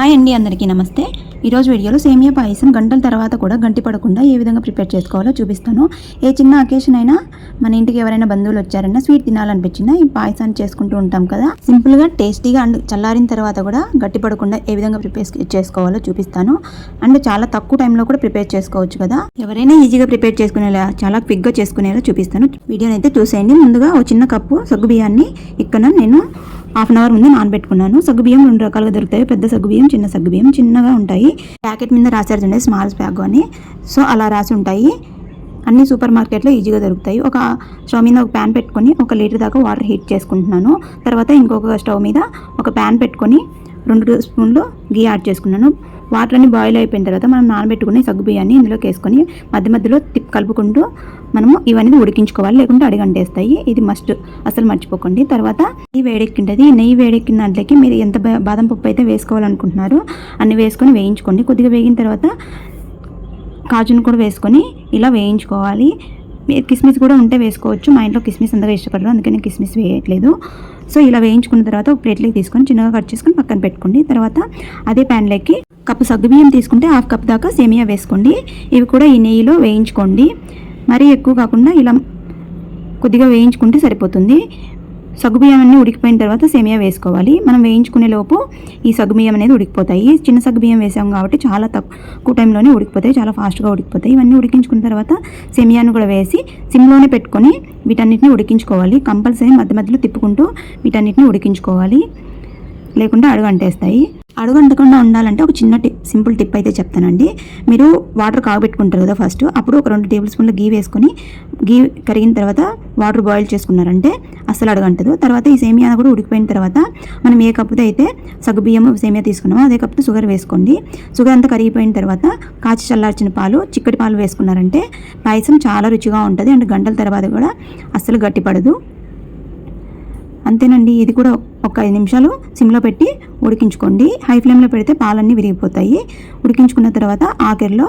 Hi అండి అందరికీ నమస్తే. ఈరోజు వీడియోలో సేమియా పాయసం గంటల తర్వాత కూడా గంటి పడకుండా ఏ విధంగా ప్రిపేర్ చేసుకోవాలో చూపిస్తాను. ఏ చిన్న అకేషన్ అయినా మన ఇంటికి ఎవరైనా బంధువులు వచ్చారన్నా స్వీట్ తినాలనిపించినా ఈ పాయసాన్ని చేసుకుంటూ ఉంటాం కదా. సింపుల్గా టేస్టీగా అండ్ చల్లారిన తర్వాత కూడా గట్టి పడకుండా ఏ విధంగా ప్రిపేర్ చేసుకోవాలో చూపిస్తాను. అండ్ చాలా తక్కువ టైంలో కూడా ప్రిపేర్ చేసుకోవచ్చు కదా. ఎవరైనా ఈజీగా ప్రిపేర్ చేసుకునేలా చాలా క్విక్గా చేసుకునేలా చూపిస్తాను. వీడియోని అయితే చూసేయండి. ముందుగా ఒక చిన్న కప్పు సగ్గు బియ్యాన్ని. ఇక్కడ నేను హాఫ్ అన్ అవర్ ముందు నానబెట్టుకున్నాను. సగ్గుబియ్యం రెండు రకాలుగా దొరుకుతాయి. పెద్ద సగ్గుబియ్యం చిన్న సగ్గుబియ్యం చిన్నగా ఉంటాయి. ప్యాకెట్ మీద రాశారు చూడండి స్మాల్ బ్యాగ్ అని. సో అలా రాసి ఉంటాయి. అన్ని సూపర్ మార్కెట్లో ఈజీగా దొరుకుతాయి. ఒక స్టవ్ మీద ఒక ప్యాన్ పెట్టుకొని ఒక లీటర్ దాకా వాటర్ హీట్ చేసుకుంటున్నాను. తర్వాత ఇంకొక స్టవ్ మీద ఒక ప్యాన్ పెట్టుకొని రెండు స్పూన్లు గీ యాడ్ చేసుకున్నాను. వాటర్ అన్ని బాయిల్ అయిపోయిన తర్వాత మనం నానబెట్టుకుని సగ్గు బియ్యాన్ని ఇందులోకి వేసుకొని మధ్య మధ్యలో తిప్ కలుపుకుంటూ మనము ఇవన్నీ ఉడికించుకోవాలి లేకుంటే అడిగంటేస్తాయి. ఇది మస్ట్ అసలు మర్చిపోకండి. తర్వాత నెయ్యి వేడెక్కింటది నెయ్యి వేడెక్కిన దాంట్లోకి మీరు ఎంత బాదం పప్పు అయితే వేసుకోవాలనుకుంటున్నారో అన్ని వేసుకొని వేయించుకోండి. కొద్దిగా వేగిన తర్వాత కాజును కూడా వేసుకొని ఇలా వేయించుకోవాలి. మీరు కిస్మిస్ కూడా ఉంటే వేసుకోవచ్చు. మా ఇంట్లో కిస్మిస్ అంతగా ఇష్టపడరు. అందుకని కిస్మిస్ వేయట్లేదు. సో ఇలా వేయించుకున్న తర్వాత ఒక ప్లేట్లోకి తీసుకొని చిన్నగా కట్ చేసుకొని పక్కన పెట్టుకోండి. తర్వాత అదే ప్యాన్లోకి కప్పు సగ్గుబియ్యం తీసుకుంటే హాఫ్ కప్ దాకా సేమియా వేసుకోండి. ఇవి కూడా ఈ నెయ్యిలో వేయించుకోండి. మరీ ఎక్కువ కాకుండా ఇలా కొద్దిగా వేయించుకుంటే సరిపోతుంది. సగ్గుబియ్యం అన్నీ ఉడికిపోయిన తర్వాత సేమియా వేసుకోవాలి. మనం వేయించుకునే లోపు ఈ సగ్గుబియ్యం అనేది ఉడికిపోతాయి. చిన్న సగ్గుబియ్యం వేసాం కాబట్టి చాలా తక్కువ టైంలోనే ఉడికిపోతాయి. చాలా ఫాస్ట్గా ఉడికిపోతాయి. ఇవన్నీ ఉడికించుకున్న తర్వాత సెమియాను కూడా వేసి సిమ్లోనే పెట్టుకొని వీటన్నిటిని ఉడికించుకోవాలి. కంపల్సరీ మధ్య మధ్యలో తిప్పుకుంటూ వీటన్నిటిని ఉడికించుకోవాలి. లేకుండా అడుగు అంటేస్తాయి. అడుగు అంటకుండా ఉండాలంటే ఒక చిన్న టిప్ సింపుల్ టిప్ అయితే చెప్తానండి. మీరు వాటర్ కాగబెట్టుకుంటారు కదా ఫస్ట్. అప్పుడు ఒక రెండు టేబుల్ స్పూన్ల గీ వేసుకొని గీ కరిగిన తర్వాత వాటర్ బాయిల్ చేసుకున్నారంటే అస్సలు అడగంటదు. తర్వాత ఈ సేమియా కూడా ఉడికిపోయిన తర్వాత మనం ఏ కప్పుతో అయితే సగ్గు బియ్యం సేమియా తీసుకున్నామో అదే కప్పుతో షుగర్ వేసుకోండి. షుగర్ అంతా కరిగిపోయిన తర్వాత కాచి చల్లార్చిన పాలు చిక్కటి పాలు వేసుకున్నారంటే పాయసం చాలా రుచిగా ఉంటుంది. అండ్ గంటల తర్వాత కూడా అస్సలు గట్టిపడదు. అంతేనండి. ఇది కూడా ఒక ఐదు నిమిషాలు సిమ్లో పెట్టి ఉడికించుకోండి. హై ఫ్లేమ్లో పెడితే పాలన్నీ విరిగిపోతాయి. ఉడికించుకున్న తర్వాత ఆఖరిలో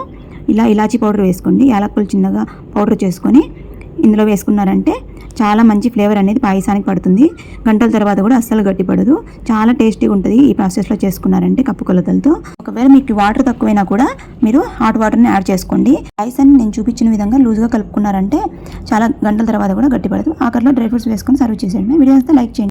ఇలా ఇలాచీ పౌడర్ వేసుకోండి. యాలక్కులు చిన్నగా పౌడర్ చేసుకొని ఇందులో వేసుకున్నారంటే చాలా మంచి ఫ్లేవర్ అనేది పాయసానికి పడుతుంది. గంటల తర్వాత కూడా అస్సలు గట్టిపడదు. చాలా టేస్టీగా ఉంటుంది ఈ ప్రాసెస్లో చేసుకున్నారంటే కప్పు కొలతలతో. ఒకవేళ మీకు వాటర్ తక్కువైనా కూడా మీరు హాట్ వాటర్ని యాడ్ చేసుకోండి. పాయసాన్ని నేను చూపించిన విధంగా లూజ్గా కలుపుకున్నారంటే చాలా గంటల తర్వాత కూడా గట్టిపడదు. ఆఖరిలో డ్రై ఫ్రూట్స్ వేసుకొని సర్వ్ చేసేయండి. వీడియో వస్తే లైక్ చేయండి.